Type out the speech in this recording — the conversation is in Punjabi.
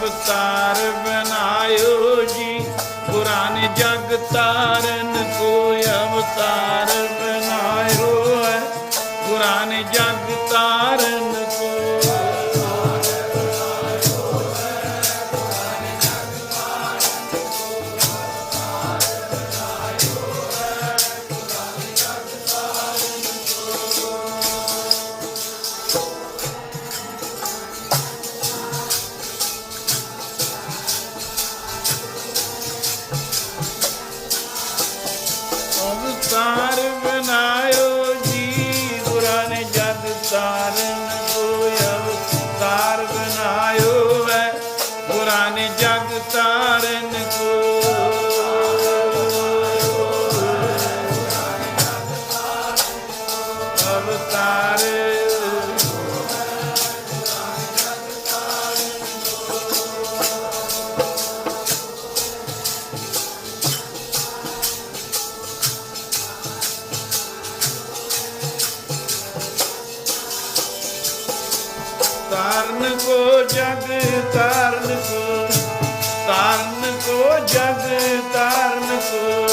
ਅਵਤਾਰ ਬਨਾਇਓ ਜੀ। ਪੁਰਾਣੇ ਜਗ ਤਾਰਨ ਕੋ ਅਵਤਾਰ ਬਨਾਇਓ ਹੈ। ਪੁਰਾਣੇ ਜਗ ਤਾਰਨ ਕੋ ਅਵਤਾਰ ਬਨਾਇਓ ਜੀ ਪੁਰਾਣੇ ਜਗ ਤਾਰਨ ਕੋ ਅਵਤਾਰ ਬਨਾਇਓ ਹੈ ਪੁਰਾਣੇ ਜਗ ਤਾਰਨ ਕੋ ਅਵਤਾਰ ਤਾਰਨ ਕੋ ਜਗ ਤਾਰਨ ਕੋ ਤਾਰਨ ਕੋ ਜਗ ਤਾਰਨ ਕੋ।